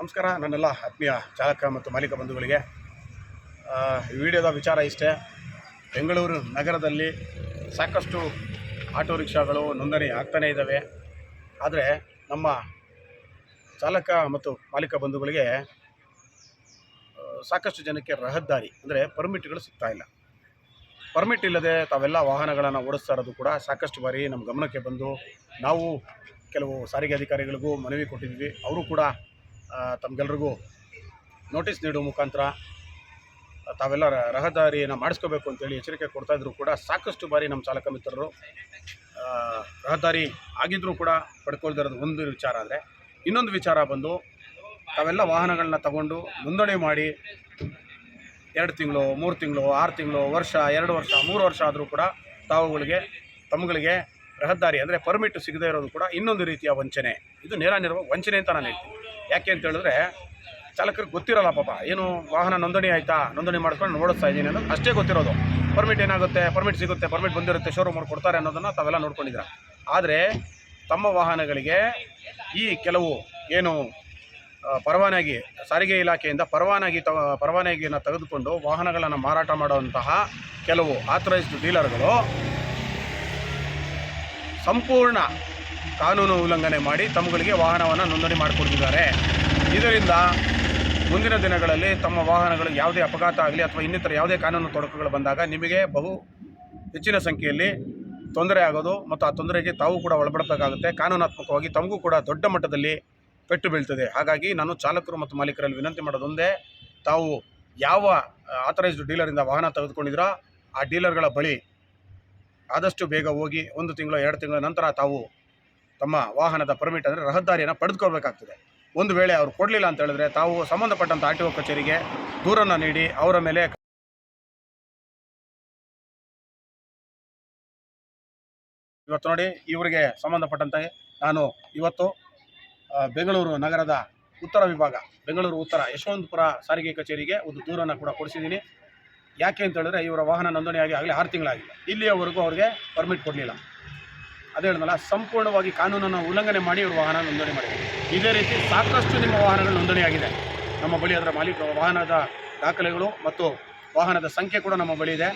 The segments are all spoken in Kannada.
ನಮಸ್ಕಾರ, ನನ್ನೆಲ್ಲ ಆತ್ಮೀಯ ಚಾಲಕ ಮತ್ತು ಮಾಲೀಕ ಬಂಧುಗಳಿಗೆ. ವಿಡಿಯೋದ ವಿಚಾರ ಇಷ್ಟೇ. ಬೆಂಗಳೂರು ನಗರದಲ್ಲಿ ಸಾಕಷ್ಟು ಆಟೋ ರಿಕ್ಷಾಗಳು ನೋಂದಣಿ ಆಗ್ತಾನೇ ಇದ್ದಾವೆ ಆದರೆ ನಮ್ಮ ಚಾಲಕ ಮತ್ತು ಮಾಲೀಕ ಬಂಧುಗಳಿಗೆ ಸಾಕಷ್ಟು ಜನಕ್ಕೆ ರಹದಾರಿ, ಅಂದರೆ ಪರ್ಮಿಟ್ಗಳು ಸಿಗ್ತಾ ಇಲ್ಲ. ಪರ್ಮಿಟ್ ಇಲ್ಲದೆ ತಾವೆಲ್ಲ ವಾಹನಗಳನ್ನು ಓಡಿಸ್ತಾ ಇರೋದು ಕೂಡ ಸಾಕಷ್ಟು ಬಾರಿ ನಮ್ಮ ಗಮನಕ್ಕೆ ಬಂದು ನಾವು ಕೆಲವು ಸಾರಿಗೆ ಅಧಿಕಾರಿಗಳಿಗೂ ಮನವಿ ಕೊಟ್ಟಿದ್ವಿ. ಅವರು ಕೂಡ ತಮ್ಗೆಲ್ರಿಗೂ ನೋಟಿಸ್ ನೀಡುವ ಮುಖಾಂತರ ತಾವೆಲ್ಲ ರಹದಾರಿಯನ್ನು ಮಾಡಿಸ್ಕೋಬೇಕು ಅಂತೇಳಿ ಎಚ್ಚರಿಕೆ ಕೊಡ್ತಾ ಇದ್ರು ಕೂಡ ಸಾಕಷ್ಟು ಬಾರಿ ನಮ್ಮ ಚಾಲಕ ಮಿತ್ರರು ರಹದಾರಿ ಆಗಿದ್ದರೂ ಕೂಡ ಪಡ್ಕೊಳ್ದಿರೋದು ಒಂದು ವಿಚಾರ ಆದರೆ ಇನ್ನೊಂದು ವಿಚಾರ ಬಂದು ತಾವೆಲ್ಲ ವಾಹನಗಳನ್ನ ತಗೊಂಡು ನೋಂದಣಿ ಮಾಡಿ ಎರಡು ತಿಂಗಳು, ಮೂರು ತಿಂಗಳು, ಆರು ತಿಂಗಳು, ವರ್ಷ, ಎರಡು ವರ್ಷ, ಮೂರು ವರ್ಷ ಆದರೂ ಕೂಡ ತಾವುಗಳಿಗೆ ತಮ್ಮಗಳಿಗೆ ರಹದಾರಿ ಅಂದರೆ ಪರ್ಮಿಟ್ ಸಿಗದೇ ಇರೋದು ಕೂಡ ಇನ್ನೊಂದು ರೀತಿಯ ವಂಚನೆ. ಇದು ನೇರ ವಂಚನೆ ಅಂತ ನಾನು ಹೇಳ್ತೀನಿ. ಯಾಕೆ ಅಂತ ಹೇಳಿದ್ರೆ ಚಾಲಕರಿಗೆ ಗೊತ್ತಿರಲ್ಲ ಪಾಪ. ಏನು ವಾಹನ ನೋಂದಣಿ ಆಯಿತಾ? ನೋಂದಣಿ ಮಾಡ್ಕೊಂಡು ಓಡಿಸ್ತಾ ಇದ್ದೀನಿ ಅನ್ನೋದು ಅಷ್ಟೇ ಗೊತ್ತಿರೋದು. ಪರ್ಮಿಟ್ ಏನಾಗುತ್ತೆ? ಪರ್ಮಿಟ್ ಸಿಗುತ್ತೆ ಪರ್ಮಿಟ್ ಬಂದಿರುತ್ತೆ ಶೋರೂಮ್ ಕೊಡ್ತಾರೆ ಅನ್ನೋದನ್ನು ತಾವೆಲ್ಲ ನೋಡ್ಕೊಂಡಿದ್ದೀರ. ಆದರೆ ತಮ್ಮ ವಾಹನಗಳಿಗೆ ಈ ಕೆಲವು ಏನು ಪರವಾನಗಿ, ಸಾರಿಗೆ ಇಲಾಖೆಯಿಂದ ಪರವಾನಗಿ ತ, ಪರವಾನಗಿಯನ್ನು ತೆಗೆದುಕೊಂಡು ವಾಹನಗಳನ್ನು ಮಾರಾಟ ಮಾಡುವಂತಹ ಕೆಲವು ಆಥರೈಸ್ಡ್ ಡೀಲರ್ಗಳು ಸಂಪೂರ್ಣ ಕಾನೂನು ಉಲ್ಲಂಘನೆ ಮಾಡಿ ತಮ್ಮಗಳಿಗೆ ವಾಹನವನ್ನು ನೋಂದಣಿ ಮಾಡಿಕೊಡ್ತಿದ್ದಾರೆ. ಇದರಿಂದ ಮುಂದಿನ ದಿನಗಳಲ್ಲಿ ತಮ್ಮ ವಾಹನಗಳು ಯಾವುದೇ ಅಪಘಾತ ಆಗಲಿ ಅಥವಾ ಇನ್ನಿತರ ಯಾವುದೇ ಕಾನೂನು ತೊಡಕುಗಳು ಬಂದಾಗ ನಿಮಗೆ ಬಹು ಹೆಚ್ಚಿನ ಸಂಖ್ಯೆಯಲ್ಲಿ ತೊಂದರೆ ಆಗೋದು ಮತ್ತು ಆ ತೊಂದರೆಗೆ ತಾವು ಕೂಡ ಒಳಪಡಬೇಕಾಗುತ್ತೆ. ಕಾನೂನಾತ್ಮಕವಾಗಿ ತಮಗೂ ಕೂಡ ದೊಡ್ಡ ಮಟ್ಟದಲ್ಲಿ ಪೆಟ್ಟು ಬೀಳ್ತದೆ. ಹಾಗಾಗಿ ನಾನು ಚಾಲಕರು ಮತ್ತು ಮಾಲೀಕರಲ್ಲಿ ವಿನಂತಿ ಮಾಡೋದೊಂದೇ, ತಾವು ಯಾವ ಆಥರೈಸ್ಡ್ ಡೀಲರಿಂದ ವಾಹನ ತೆಗೆದುಕೊಂಡಿದ್ರೋ ಆ ಡೀಲರ್ಗಳ ಬಳಿ ಆದಷ್ಟು ಬೇಗ ಹೋಗಿ ಒಂದು ತಿಂಗಳು, ಎರಡು ತಿಂಗಳ ನಂತರ ತಾವು ತಮ್ಮ ವಾಹನದ ಪರ್ಮಿಟ್ ಅಂದರೆ ರಹದಾರಿಯನ್ನು ಪಡೆದುಕೊಳ್ಬೇಕಾಗ್ತದೆ. ಒಂದು ವೇಳೆ ಅವರು ಕೊಡಲಿಲ್ಲ ಅಂತ ಹೇಳಿದ್ರೆ ತಾವು ಸಂಬಂಧಪಟ್ಟಂಥ ಆರ್ ಟಿ ಒ ಕಚೇರಿಗೆ ದೂರನ್ನು ನೀಡಿ ಅವರ ಮೇಲೆ ಇವತ್ತು ನೋಡಿ ಇವರಿಗೆ ಸಂಬಂಧಪಟ್ಟಂತೆ ನಾನು ಇವತ್ತು ಬೆಂಗಳೂರು ನಗರದ ಉತ್ತರ ವಿಭಾಗ, ಬೆಂಗಳೂರು ಉತ್ತರ ಯಶವಂತಪುರ ಸಾರಿಗೆ ಕಚೇರಿಗೆ ಒಂದು ದೂರನ್ನು ಕೂಡ ಕೊಡಿಸಿದ್ದೀನಿ. ಯಾಕೆ ಅಂತ ಹೇಳಿದ್ರೆ ಇವರ ವಾಹನ ನೋಂದಣಿಯಾಗಿ ಆಗಲಿ ಆರು ತಿಂಗಳಾಗಿಲ್ಲ ಇಲ್ಲಿಯವರೆಗೂ ಅವ್ರಿಗೆ ಪರ್ಮಿಟ್ ಕೊಡಲಿಲ್ಲ. ಅದೇ ಹೇಳಿದ್ನಲ್ಲ ಸಂಪೂರ್ಣವಾಗಿ ಕಾನೂನನ್ನು ಉಲ್ಲಂಘನೆ ಮಾಡಿ ಇವರು ವಾಹನ ನೋಂದಣಿ ಮಾಡಿದ್ದಾರೆ. ಇದೇ ರೀತಿ ಸಾಕಷ್ಟು ನಿಮ್ಮ ವಾಹನಗಳು ನೋಂದಣಿಯಾಗಿದೆ ನಮ್ಮ ಬಳಿ ಅದರ ಮಾಲೀಕ ವಾಹನದ ದಾಖಲೆಗಳು ಮತ್ತು ವಾಹನದ ಸಂಖ್ಯೆ ಕೂಡ ನಮ್ಮ ಬಳಿ ಇದೆ.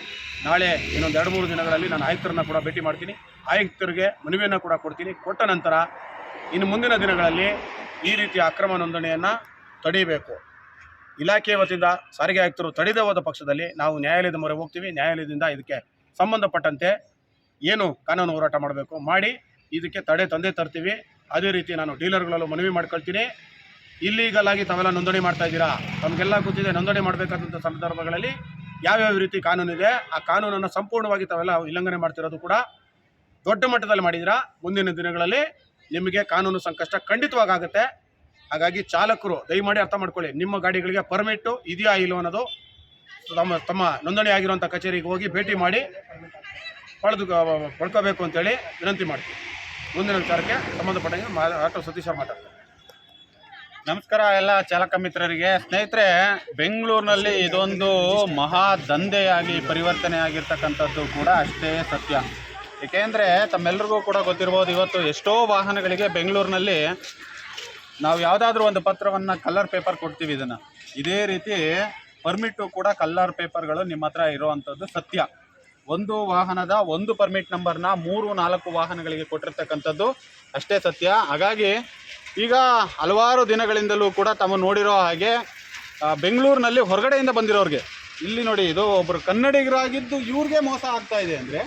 ನಾಳೆ ಇನ್ನೊಂದು ಎರಡು ಮೂರು ದಿನಗಳಲ್ಲಿ ನಾನು ಆಯುಕ್ತರನ್ನ ಕೂಡ ಭೇಟಿ ಮಾಡ್ತೀನಿ. ಆಯುಕ್ತರಿಗೆ ಮನವಿಯನ್ನು ಕೂಡ ಕೊಡ್ತೀನಿ. ಕೊಟ್ಟ ನಂತರ ಇನ್ನು ಮುಂದಿನ ದಿನಗಳಲ್ಲಿ ಈ ರೀತಿಯ ಅಕ್ರಮ ನೋಂದಣಿಯನ್ನು ತಡೆಯಬೇಕು. ಇಲಾಖೆಯ ವತಿಯಿಂದ ಸಾರಿಗೆ ಆಯುಕ್ತರು ತಡೆದೇ ಹೋದ ಪಕ್ಷದಲ್ಲಿ ನಾವು ನ್ಯಾಯಾಲಯದ ಮೊರೆ ಹೋಗ್ತೀವಿ. ನ್ಯಾಯಾಲಯದಿಂದ ಇದಕ್ಕೆ ಸಂಬಂಧಪಟ್ಟಂತೆ ಏನು ಕಾನೂನು ಹೋರಾಟ ಮಾಡಬೇಕು ಮಾಡಿ ಇದಕ್ಕೆ ತಡೆ ತಂದೆ ತರ್ತೀವಿ. ಅದೇ ರೀತಿ ನಾನು ಡೀಲರ್ಗಳಲ್ಲೂ ಮನವಿ ಮಾಡ್ಕೊಳ್ತೀನಿ. ಇಲ್ಲೀಗಲ್ ಆಗಿ ತಾವೆಲ್ಲ ನೋಂದಣಿ ಮಾಡ್ತಾ ಇದ್ದೀರಾ? ತಮಗೆಲ್ಲ ಗೊತ್ತಿದೆ ನೋಂದಣಿ ಮಾಡಬೇಕಾದಂಥ ಸಂದರ್ಭಗಳಲ್ಲಿ ಯಾವ್ಯಾವ ರೀತಿ ಕಾನೂನಿದೆ ಆ ಕಾನೂನನ್ನು ಸಂಪೂರ್ಣವಾಗಿ ತಾವೆಲ್ಲ ಉಲ್ಲಂಘನೆ ಮಾಡ್ತಿರೋದು ಕೂಡ ದೊಡ್ಡ ಮಟ್ಟದಲ್ಲಿ ಮಾಡಿದಿರಾ ಮುಂದಿನ ದಿನಗಳಲ್ಲಿ ನಿಮಗೆ ಕಾನೂನು ಸಂಕಷ್ಟ ಖಂಡಿತವಾಗುತ್ತೆ ಹಾಗಾಗಿ ಚಾಲಕರು, ದಯಮಾಡಿ ಅರ್ಥ ಮಾಡ್ಕೊಳ್ಳಿ. ನಿಮ್ಮ ಗಾಡಿಗಳಿಗೆ ಪರ್ಮಿಟ್ಟು ಇದೆಯಾ ಇಲ್ಲೋ ಅನ್ನೋದು ತಮ್ಮ ತಮ್ಮ ನೋಂದಣಿ ಆಗಿರುವಂಥ ಕಚೇರಿಗೆ ಹೋಗಿ ಭೇಟಿ ಮಾಡಿ ಪಡೆದು, ಪಡ್ಕೋಬೇಕು ಅಂತೇಳಿ ವಿನಂತಿ ಮಾಡ್ತೀವಿ. ಮುಂದಿನ ವಿಚಾರಕ್ಕೆ ಸಂಬಂಧಪಟ್ಟಂಗೆ ಆಟೋ ಸತೀಶ ಮಾತಾಡ್ತಾರೆ. ನಮಸ್ಕಾರ ಎಲ್ಲ ಚಾಲಕ ಮಿತ್ರರಿಗೆ. ಸ್ನೇಹಿತರೆ, ಬೆಂಗಳೂರಿನಲ್ಲಿ ಇದೊಂದು ಮಹಾ ದಂಧೆಯಾಗಿ ಪರಿವರ್ತನೆ ಆಗಿರ್ತಕ್ಕಂಥದ್ದು ಕೂಡ ಅಷ್ಟೇ ಸತ್ಯ. ಏಕೆಂದರೆ ತಮ್ಮೆಲ್ಲರಿಗೂ ಕೂಡ ಗೊತ್ತಿರ್ಬೋದು, ಇವತ್ತು ಎಷ್ಟೋ ವಾಹನಗಳಿಗೆ ಬೆಂಗಳೂರಿನಲ್ಲಿ ನಾವು ಯಾವುದಾದ್ರೂ ಒಂದು ಪತ್ರವನ್ನು ಕಲ್ಲರ್ ಪೇಪರ್ ಕೊಡ್ತೀವಿ ಇದನ್ನು. ಇದೇ ರೀತಿ ಪರ್ಮಿಟ್ಟು ಕೂಡ ಕಲ್ಲರ್ ಪೇಪರ್ಗಳು ನಿಮ್ಮ ಹತ್ರ ಇರುವಂಥದ್ದು ಸತ್ಯ. ಒಂದು ವಾಹನದ ಒಂದು ಪರ್ಮಿಟ್ ನಂಬರ್ನ ಮೂರು, ನಾಲ್ಕು ವಾಹನಗಳಿಗೆ ಕೊಟ್ಟಿರ್ತಕ್ಕಂಥದ್ದು ಅಷ್ಟೇ ಸತ್ಯ. ಹಾಗಾಗಿ ಈಗ ಹಲವಾರು ದಿನಗಳಿಂದಲೂ ಕೂಡ ತಮ್ಮ ನೋಡಿರೋ ಹಾಗೆ ಬೆಂಗಳೂರಿನಲ್ಲಿ ಹೊರಗಡೆಯಿಂದ ಬಂದಿರೋರಿಗೆ, ಇಲ್ಲಿ ನೋಡಿ ಇದು ಒಬ್ಬರು ಕನ್ನಡಿಗರಾಗಿದ್ದು ಇವ್ರಿಗೆ ಮೋಸ ಆಗ್ತಾ ಇದೆ ಅಂದರೆ,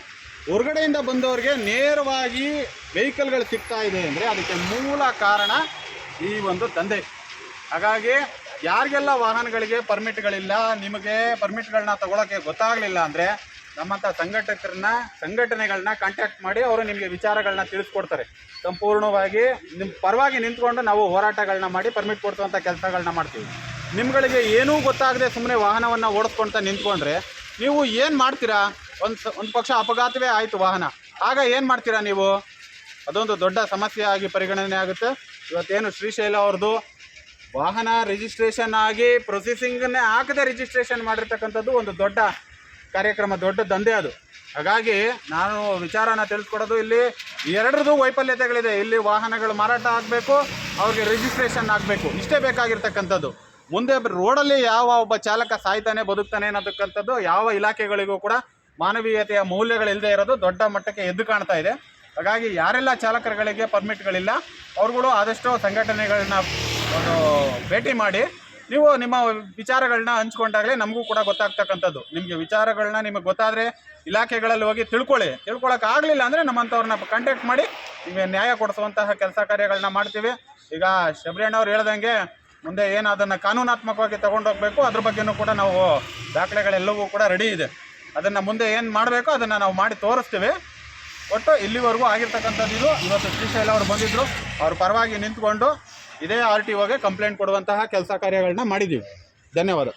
ಹೊರಗಡೆಯಿಂದ ಬಂದವ್ರಿಗೆ ನೇರವಾಗಿ ವೆಹಿಕಲ್ಗಳು ಸಿಗ್ತಾ ಇದೆ ಅಂದರೆ ಅದಕ್ಕೆ ಮೂಲ ಕಾರಣ ಈ ಒಂದು ದಂಧೆ. ಹಾಗಾಗಿ ಯಾರಿಗೆಲ್ಲ ವಾಹನಗಳಿಗೆ ಪರ್ಮಿಟ್ಗಳಿಲ್ಲ ನಿಮಗೆ ಪರ್ಮಿಟ್ಗಳನ್ನ ತಗೊಳಕ್ಕೆ ಗೊತ್ತಾಗಲಿಲ್ಲ ಅಂದರೆ ನಮ್ಮಂಥ ಸಂಘಟಕರನ್ನ ಸಂಘಟನೆಗಳನ್ನ ಕಾಂಟ್ಯಾಕ್ಟ್ ಮಾಡಿ ಅವರು ನಿಮಗೆ ವಿಚಾರಗಳನ್ನ ತಿಳಿಸ್ಕೊಡ್ತಾರೆ. ಸಂಪೂರ್ಣವಾಗಿ ನಿಮ್ಮ ಪರವಾಗಿ ನಿಂತ್ಕೊಂಡು ನಾವು ಹೋರಾಟಗಳನ್ನ ಮಾಡಿ ಪರ್ಮಿಟ್ ಕೊಡ್ಸುವಂಥ ಕೆಲಸಗಳನ್ನ ಮಾಡ್ತೀವಿ. ನಿಮ್ಗಳಿಗೆ ಏನೂ ಗೊತ್ತಾಗದೆ ಸುಮ್ಮನೆ ವಾಹನವನ್ನು ಓಡಿಸ್ಕೊಳ್ತಾ ನಿಂತ್ಕೊಂಡ್ರೆ ನೀವು ಏನು ಮಾಡ್ತೀರಾ? ಒಂದು ಒಂದು ಪಕ್ಷ ಅಪಘಾತವೇ ಆಯಿತು ವಾಹನ. ಆಗ ಏನು ಮಾಡ್ತೀರಾ ನೀವು? ಅದೊಂದು ದೊಡ್ಡ ಸಮಸ್ಯೆ ಆಗಿ ಪರಿಗಣನೆ ಆಗುತ್ತೆ. ಇವತ್ತೇನು ಶ್ರೀಶೈಲ ಅವ್ರದ್ದು ವಾಹನ ರಿಜಿಸ್ಟ್ರೇಷನ್ ಆಗಿ ಪ್ರೊಸೆಸಿಂಗನ್ನೇ ಹಾಕದೆ ರಿಜಿಸ್ಟ್ರೇಷನ್ ಮಾಡಿರ್ತಕ್ಕಂಥದ್ದು ಒಂದು ದೊಡ್ಡ ಕಾರ್ಯಕ್ರಮ, ದೊಡ್ಡ ದಂಧೆ ಅದು. ಹಾಗಾಗಿ ನಾನು ವಿಚಾರನ ತಿಳಿಸ್ಕೊಡೋದು, ಇಲ್ಲಿ ಎರಡರದು ವೈಫಲ್ಯತೆಗಳಿದೆ. ಇಲ್ಲಿ ವಾಹನಗಳು ಮಾರಾಟ ಆಗಬೇಕು, ಅವ್ರಿಗೆ ರಿಜಿಸ್ಟ್ರೇಷನ್ ಆಗಬೇಕು. ಇಷ್ಟೇ ಬೇಕಾಗಿರ್ತಕ್ಕಂಥದ್ದು. ಮುಂದೆ ರೋಡಲ್ಲಿ ಯಾವ ಒಬ್ಬ ಚಾಲಕ ಸಾಯ್ತಾನೆ, ಬದುಕ್ತಾನೆ ಅನ್ನೋದಕ್ಕಂಥದ್ದು ಯಾವ ಇಲಾಖೆಗಳಿಗೂ ಕೂಡ ಮಾನವೀಯತೆಯ ಮೌಲ್ಯಗಳಿಲ್ಲದೆ ಇರೋದು ದೊಡ್ಡ ಮಟ್ಟಕ್ಕೆ ಎದ್ದು ಕಾಣ್ತಾ ಇದೆ. ಹಾಗಾಗಿ ಯಾರೆಲ್ಲ ಚಾಲಕರುಗಳಿಗೆ ಪರ್ಮಿಟ್ಗಳಿಲ್ಲ, ಅವ್ರುಗಳು ಆದಷ್ಟು ಸಂಘಟನೆಗಳನ್ನ ಒಂದು ಭೇಟಿ ಮಾಡಿ, ನೀವು ನಿಮ್ಮ ವಿಚಾರಗಳನ್ನ ಹಂಚ್ಕೊಂಡಾಗಲೇ ನಮಗೂ ಕೂಡ ಗೊತ್ತಾಗ್ತಕ್ಕಂಥದ್ದು. ನಿಮಗೆ ವಿಚಾರಗಳನ್ನ ನಿಮಗೆ ಗೊತ್ತಾದರೆ ಇಲಾಖೆಗಳಲ್ಲಿ ಹೋಗಿ ತಿಳ್ಕೊಳ್ಳಿ. ತಿಳ್ಕೊಳಕ್ಕೆ ಆಗಲಿಲ್ಲ ಅಂದರೆ ನಮ್ಮಂಥವ್ರನ್ನ ಕಾಂಟ್ಯಾಕ್ಟ್ ಮಾಡಿ ನಿಮಗೆ ನ್ಯಾಯ ಕೊಡಿಸುವಂತಹ ಕೆಲಸ ಕಾರ್ಯಗಳನ್ನ ಮಾಡ್ತೀವಿ. ಈಗ ಶಬರಿಯಣ್ಣ ಅವ್ರು ಹೇಳ್ದಂಗೆ ಮುಂದೆ ಏನು ಅದನ್ನು ಕಾನೂನಾತ್ಮಕವಾಗಿ ತಗೊಂಡೋಗ್ಬೇಕು, ಅದ್ರ ಬಗ್ಗೆನೂ ಕೂಡ ನಾವು ದಾಖಲೆಗಳೆಲ್ಲವೂ ಕೂಡ ರೆಡಿ ಇದೆ. ಅದನ್ನು ಮುಂದೆ ಏನು ಮಾಡಬೇಕು ಅದನ್ನು ನಾವು ಮಾಡಿ ತೋರಿಸ್ತೀವಿ. ಒಟ್ಟು ಇಲ್ಲಿವರೆಗೂ ಆಗಿರ್ತಕ್ಕಂಥದ್ದು ಇದು. ಇವತ್ತು ಶ್ರೀಶೈಲ ಅವರು ಬಂದಿದ್ದರು ಅವ್ರ ಪರವಾಗಿ ನಿಂತ್ಕೊಂಡು ಇದೇ ಆರ್ ಟಿ ಒಗೆ ಕಂಪ್ಲೇಂಟ್ ಕೊಡುವಂತಹ ಕೆಲಸ ಕಾರ್ಯಗಳನ್ನ ಮಾಡಿದ್ದೀವಿ ಧನ್ಯವಾದ.